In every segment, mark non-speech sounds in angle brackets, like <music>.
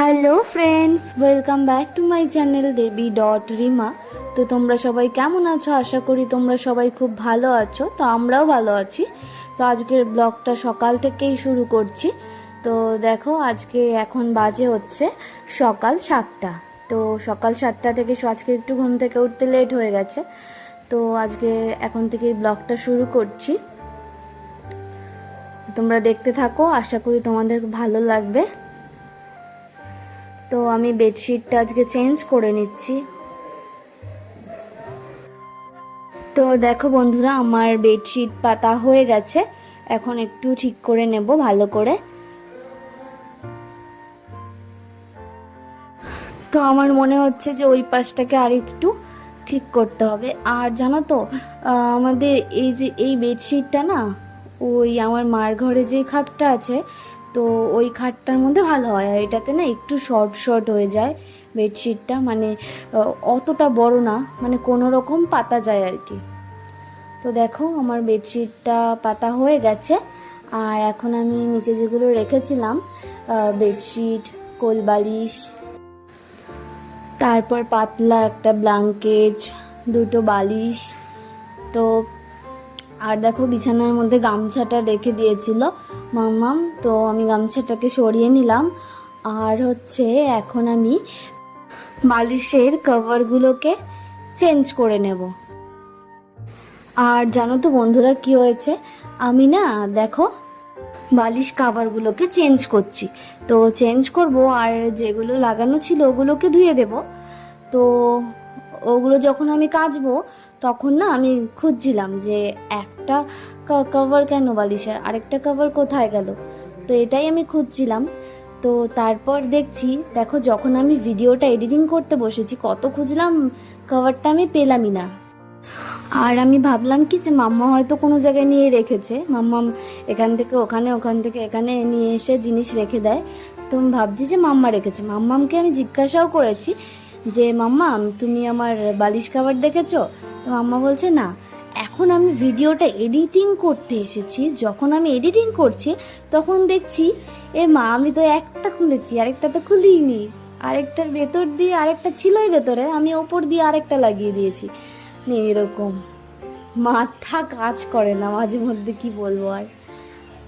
Hello friends welcome back to my channel Devi dot Rima তো তোমরা সবাই কেমন আছো? আশা করি তোমরা সবাই খুব ভালো আছো। তো আমরাও ভালো আছি। তো আজকের ব্লগটা সকাল থেকেই শুরু করছি। তো দেখো, আজকে এখন বাজে হচ্ছে সকাল সাতটা। তো সকাল সাতটা থেকে আজকে একটু ঘুম থেকে উঠতে লেট হয়ে গেছে। তো আজকে এখন থেকে ব্লগটা শুরু করছি। তোমরা দেখতে থাকো। আশা করি তোমাদের ভালো লাগবে। তো আমি বেডশিটটা আজকে চেঞ্জ করে নিচ্ছি। তো দেখো বন্ধুরা, আমার বেডশিট পাতা হয়ে গেছে। এখন একটু ঠিক করে নেব ভালো করে। তো আমার মনে হচ্ছে যে ওই পাশটাকে আর একটু ঠিক করতে হবে। আর জানো তো আমাদের এই যে এই বেডশিটটা না, ওই আমার মার ঘরে যে খাতটা আছে তো ওই খাটটার মধ্যে ভালো হয়। আর এটাতে না একটু শর্ট শর্ট হয়ে যায় বেডশিটটা মানে অতটা বড় না মানে কোনো রকম পাতা যায় আর কি। তো দেখো, আমার বেডশিটটা পাতা হয়ে গেছে। আর এখন আমি নিচে যেগুলো রেখেছিলাম বেডশিট কোলবালিশ, তারপর পাতলা একটা ব্ল্যাঙ্কেট দুটো বালিশ, তো আর দেখো বিছানার মধ্যে গামছাটা রেখে দিয়েছিল মাম্মাম, তো আমি গামছাটাকে সরিয়ে নিলাম। আর হচ্ছে এখন আমি বালিশের কভারগুলোকে চেঞ্জ করে নেব। আর জানো তো বন্ধুরা কি হয়েছে? আমি না, দেখো, বালিশ কাভারগুলোকে চেঞ্জ করছি। তো চেঞ্জ করব আর যেগুলো লাগানো ছিল ওগুলোকে ধুয়ে দেব। তো ওগুলো যখন আমি কাচবো তখন না আমি খুঁজছিলাম যে একটা কভার কেন বালিশের? আরেকটা কভার কোথায় গেল? তো এটাই আমি খুঁজছিলাম। তো তারপর দেখছি, দেখো যখন আমি ভিডিওটা এডিটিং করতে বসেছি, কত খুঁজলাম কভারটা আমি পেলামই না। আর আমি ভাবলাম কি যে মাম্মা হয়তো কোনো জায়গায় নিয়ে রেখেছে। মাম্মা এখান থেকে ওখানে, ওখান থেকে এখানে নিয়ে এসে জিনিস রেখে দেয়। তো আমি ভাবছি যে মাম্মা রেখেছে। মাম্মামকে আমি জিজ্ঞাসাও করেছি যে মাম্মা তুমি আমার বালিশ কাভার দেখেছ? তো মাম্মা বলছে, না, এখন আমি ভিডিওটা এডিটিং করতে এসেছি। যখন আমি এডিটিং করছি, তখন দেখছি, এ মা, আমি তো একটা খুলেছি, আরেকটা তো খুলিনি। আরেকটার ভেতর দিয়ে আরেকটা ছিলই ভেতরে, আমি ওপর দিয়ে আরেকটা লাগিয়ে দিয়েছি। নেই এরকম। মাথা কাজ করে না, মাঝে মধ্যে কি বলব আর।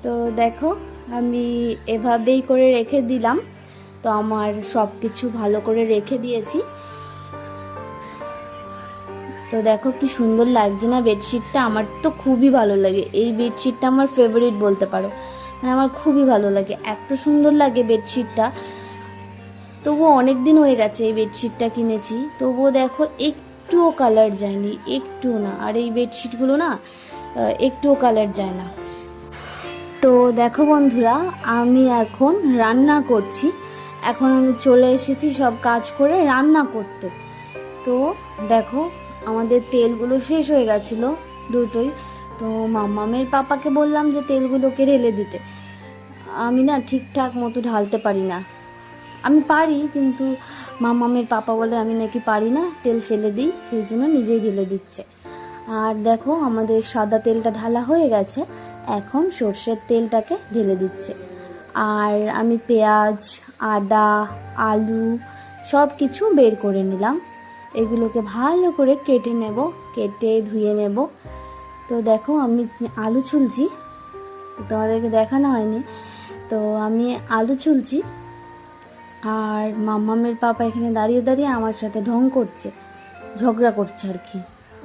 তো দেখো, আমি এভাবেই করে রেখে দিলাম। তো আমার সব কিছু ভালো করে রেখে দিয়েছি। তো দেখো কি সুন্দর লাগছে না বেডশিটটা আমার তো খুবই ভালো লাগে। এই বেডশিটটা আমার ফেভারিট বলতে পারো। মানে আমার খুবই ভালো লাগে। এত সুন্দর লাগে বেডশিটটা তবুও অনেক দিন হয়ে গেছে এই বেডশিটটা কিনেছি। তবুও দেখো একটুও কালার যায়নি। একটুও না। আর এই বেডশিটগুলো না একটুও কালার যায় না। তো দেখো বন্ধুরা, আমি এখন রান্না করছি। এখন আমি চলে এসেছি সব কাজ করে রান্না করতে। তো দেখো আমাদের তেলগুলো শেষ হয়ে গেছিল দুটোই। তো মামামের পাপাকে বললাম যে তেলগুলোকে ঢেলে দিতে। আমি না ঠিকঠাক মতো ঢালতে পারি না। আমি পারি, কিন্তু মামামের পাপা বলে আমি নাকি পারি না, তেল ফেলে দিই, সেই জন্য নিজেই ঢেলে দিচ্ছে। আর দেখো, আমাদের সাদা তেলটা ঢালা হয়ে গেছে, এখন সর্ষের তেলটাকে ঢেলে দিচ্ছে। আর আমি পেঁয়াজ, আদা, আলু সব কিছু বের করে নিলাম। এগুলোকে ভালো করে কেটে নেব, কেটে ধুয়ে নেব। তো দেখো, আমি আলু ছুলছি। তোমাদেরকে দেখানো হয়নি। তো আমি আলু ছুলছি। আর মাম্মামের পাপা এখানে দাঁড়িয়ে দাঁড়িয়ে আমার সাথে ঢং করছে, ঝগড়া করছে আর কি।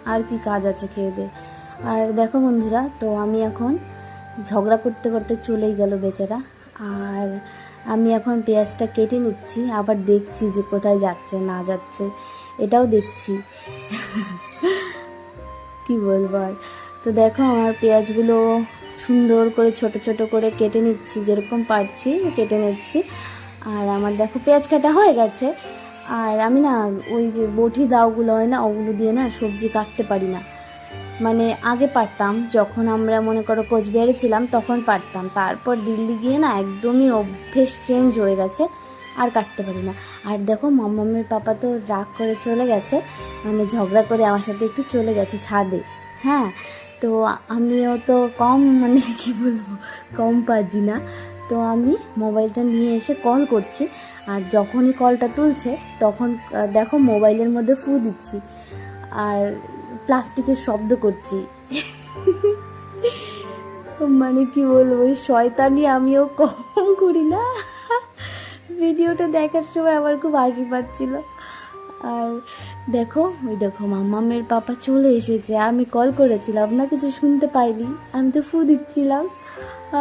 আর কি কাজ আছে খেয়ে দে। আর দেখো বন্ধুরা, তো আমি এখন ঝগড়া করতে করতে চলেই গেল বেচারা। আর আমি এখন পেঁয়াজটা কেটে নিচ্ছি, আবার দেখছি যে কোথায় যাচ্ছে, না যাচ্ছে। এটাও দেখছি। কি বলব আর? তো দেখো আমার পেঁয়াজগুলো সুন্দর করে ছোট ছোট করে কেটে নিচ্ছি, যেরকম পারছি কেটে নিচ্ছি। আর আমার দেখো পেঁয়াজ কাটা হয়ে গেছে। আর আমি না ওই যে বটি দাওগুলো হয় না, ওগুলো দিয়ে না সবজি কাটতে পারি না। মানে আগে পারতাম, যখন আমরা মনে করো কোচবিহারে ছিলাম, তখন পারতাম। তারপর দিল্লি গিয়ে না একদমই অভ্যেস চেঞ্জ হয়ে গেছে। আর কাটতে পারি না। আর দেখো মাম্মামের পাপা তো রাগ করে চলে গেছে মানে ঝগড়া করে আমার সাথে একটু চলে গেছে ছাদে হ্যাঁ? তো আমিও তো কম মানে <laughs> কি বলব, কম পাজি না। তো আমি মোবাইলটা নিয়ে এসে কল করছি, আর যখনই কলটা তুলছে, তখন দেখো মোবাইলের মধ্যে ফু দিচ্ছি, আর প্লাস্টিকের শব্দ করছি। <laughs> মানে কি বলব ওই শয়তানি আমিও কম করি না। ভিডিওটা দেখার সময় আমার খুব হাসি পাচ্ছিল। আর দেখো, ওই দেখো মামামের পাপা চলে এসেছে। আমি কল করেছিলাম, না কিছু শুনতে পাইনি। আমি তো ফু দিচ্ছিলাম।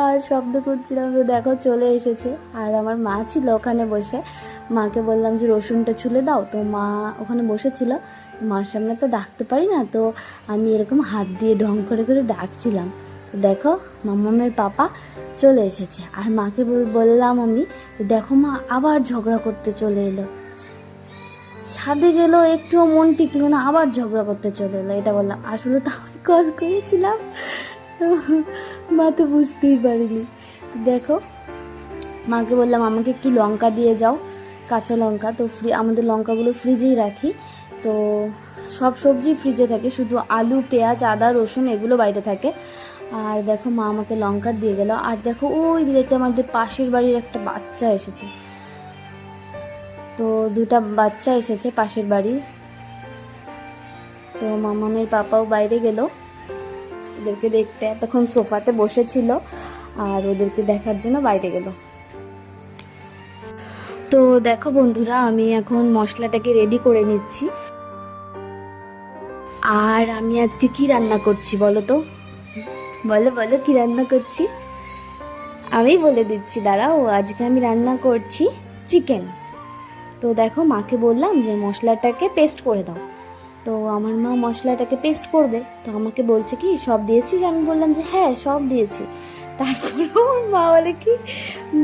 আর শব্দ করছিলাম তো দেখো, চলে এসেছে। আর আমার মা ছিল ওখানে বসে। মাকে বললাম যে, রসুনটা ছুলে দাও। তো মা ওখানে বসেছিল। মার সামনে তো ডাকতে পারি না, তো আমি এরকম হাত দিয়ে ঢং করে করে ডাকছিলাম। দেখো মামামের পাপা চলে এসেছে। আর মাকে বললাম আমি, তো দেখো মা, আবার ঝগড়া করতে চলে এলো। ছাদে গেল, একটুও মন টিকলো না, আবার ঝগড়া করতে চলে এলো। এটা বললাম। আসলে তো আমি কল করেছিলাম। মা তো বুঝতেই পারিনি। দেখো, মাকে বললাম, আমাকে একটু লঙ্কা দিয়ে যাও, কাঁচা লঙ্কা। তো ফ্রি, আমাদের লঙ্কাগুলো ফ্রিজেই রাখি। তো সব সবজি ফ্রিজে থাকে, শুধু আলু, পেঁয়াজ, আদা, রসুন, এগুলো বাইরে থাকে। আর দেখো মা আমাকে লঙ্কা দিয়ে গেল। আর দেখো ওই দিকে আমাদের পাশের বাড়ির একটা বাচ্চা এসেছে। তো দুটা বাচ্চা এসেছে পাশের বাড়ি তো মামামের পাপাও বাইরে গেল। ওদেরকে দেখতে তখন সোফাতে বসেছিল আর ওদেরকে দেখার জন্য বাইরে গেল। তো দেখো বন্ধুরা, আমি এখন মশলাটাকে রেডি করে নিচ্ছি। আর আমি আজকে কি রান্না করছি বলো তো? বলো বলো কি রান্না করছি? আমি বলে দিচ্ছি, দাঁড়াও, আজকে আমি রান্না করছি চিকেন তো দেখো, মাকে বললাম যে মশলাটাকে পেস্ট করে দাও। তো আমার মা মশলাটাকে পেস্ট করবে। তো আমাকে বলছে কি, সব দিয়েছিস? আমি বললাম যে হ্যাঁ সব দিয়েছি। তারপরে ওর মা বলে কি,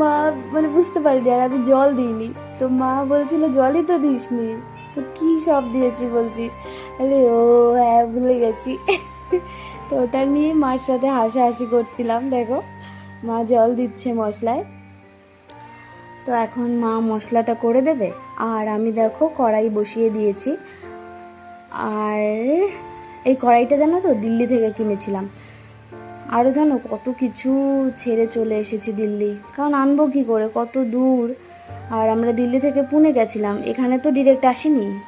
মা মানে বুঝতে পারিনি, আর আমি জল দিইনি। তো মা বলছিল, জলই তো দিসনি। তো কী সব দিয়েছি বলছিস? আরে ও হ্যাঁ ভুলে গেছি। তো ওটা নিয়ে মার সাথে হাসাহাসি করছিলাম, দেখো। মা জল দিচ্ছে মশলায়। তো এখন মা মশলাটা করে দেবে। আর আমি দেখো কড়াই বসিয়ে দিয়েছি। আর এই কড়াইটা জানো তো, দিল্লি থেকে কিনেছিলাম। আরও জানো কত কিছু ছেড়ে চলে এসেছি দিল্লি। কারণ আনব কী করে? কত দূর। আর আমরা দিল্লি থেকে পুনে গেছিলাম। এখানে তো ডিরেক্ট আসিনি।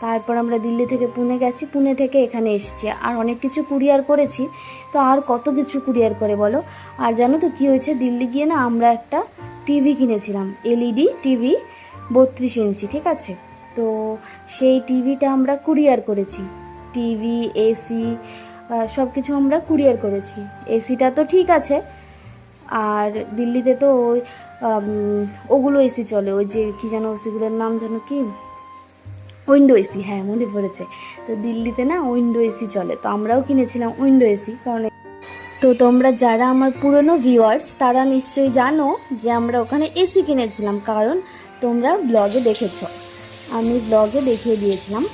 তারপর আমরা দিল্লি থেকে পুনে গেছি। পুনে থেকে এখানে এসেছি। আর অনেক কিছু কুরিয়ার করেছি। তো আর কত কিছু কুরিয়ার করে বলো? আর জানো তো কী হয়েছে? দিল্লি গিয়ে না আমরা একটা টিভি কিনেছিলাম। এলইডি টিভি বত্রিশ ইঞ্চি, ঠিক আছে? তো সেই টিভিটা আমরা কুরিয়ার করেছি। টিভি, এসি সব কিছু আমরা কুরিয়ার করেছি। এসিটা তো ঠিক আছে। আর দিল্লিতে তো ওই ওগুলো এসি চলে। ওই যে কী যেন ওসিগুলোর নাম যেন কি? উইন্ডো এসি হ্যাঁ মনে পড়েছে। তো দিল্লিতে না উইন্ডো এসি চলে, তো আমরাও কিনেছিলাম উইন্ডো এসি, কারণ তো তোমরা যারা আমার পুরনো ভিউয়ার্স তারা নিশ্চয়ই জানো যে আমরা ওখানে এসি কিনেছিলাম, কারণ তোমরা ব্লগে দেখেছ। আমি ব্লগে দেখিয়ে দিয়েছিলাম।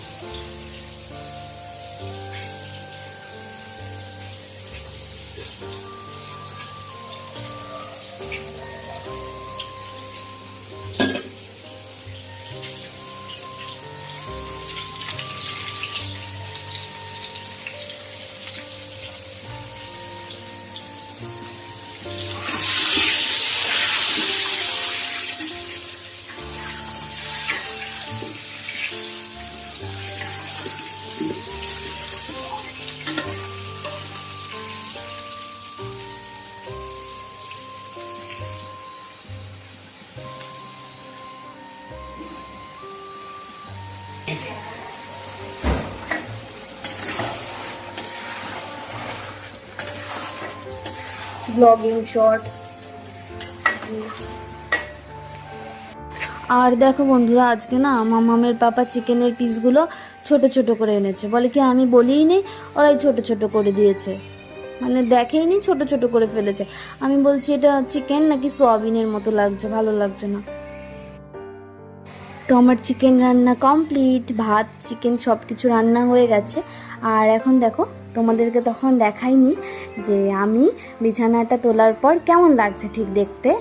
ব্লগিং শর্টস আর দেখো বন্ধুরা, আজকে না মামামের পাপা চিকেনের পিসগুলো ছোট ছোট করে এনেছে। বলে কি আমি বলিই নি, ওরাই ছোট ছোট করে দিয়েছে। মানে দেখেই নি ছোট ছোট করে ফেলেছে। আমি বলছি, এটা চিকেন নাকি সোয়াবিনের মতো লাগছে? ভালো লাগছে না। তো আমার চিকেন রান্না কমপ্লিট, ভাত, চিকেন সব কিছু রান্না হয়ে গেছে। আর এখন দেখো তোমাদেরকে তখন দেখাইনি যে আমি বিছানাটা তোলার পর কেমন লাগছে ঠিক দেখতে?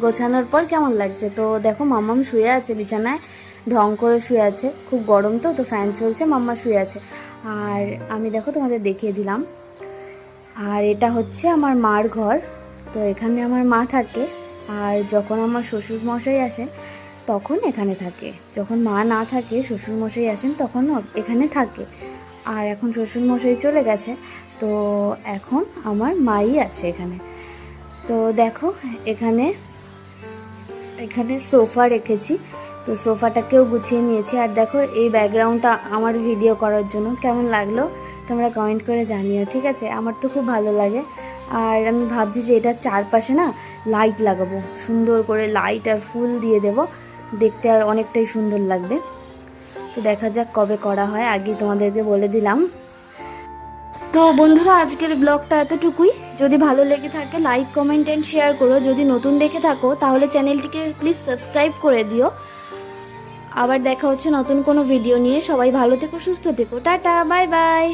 গোছানোর পর কেমন লাগছে? তো দেখো মাম্মাম শুয়ে আছে বিছানায়, ঢং করে শুয়ে আছে। খুব গরম তো তো ফ্যান চলছে, মাম্মা শুয়ে আছে। আর আমি দেখো তোমাদের দেখিয়ে দিলাম। আর এটা হচ্ছে আমার মার ঘর। তো এখানে আমার মা থাকে। আর যখন আমার শ্বশুর মশাই আসেন, তখন এখানে থাকে। যখন মা না থাকে শ্বশুর মশাই আসেন, তখন এখানে থাকে। আর এখন শ্বশুর মশাই চলে গেছে, তো এখন আমার মাই আছে এখানে। তো দেখো, এখানে এখানে সোফা রেখেছি, তো সোফাটাকেও গুছিয়ে নিয়েছি। আর দেখো, এই ব্যাকগ্রাউন্ডটা আমার ভিডিও করার জন্য। কেমন লাগল? তোমরা কমেন্ট করে জানিও, ঠিক আছে? আমার তো খুব ভালো লাগে। আর আমি ভাবছি যে এটা চারপাশে না লাইট লাগাবো। সুন্দর করে লাইট আর ফুল দিয়ে দেব। দেখতে আর অনেকটাই সুন্দর লাগবে। তো দেখা যাক কবে করা হয় আগে তোমাদেরকে বলে দিলাম। তো বন্ধুরা, আজকের ব্লগটা এতটুকুই। যদি ভালো লেগে থাকে লাইক কমেন্ট অ্যান্ড শেয়ার করো। যদি নতুন দেখে থাকো, তাহলে চ্যানেলটিকে প্লিজ সাবস্ক্রাইব করে দিও। আবার দেখা হচ্ছে নতুন কোনো ভিডিও নিয়ে। সবাই ভালো থেকো, সুস্থ থেকো। Tata bye bye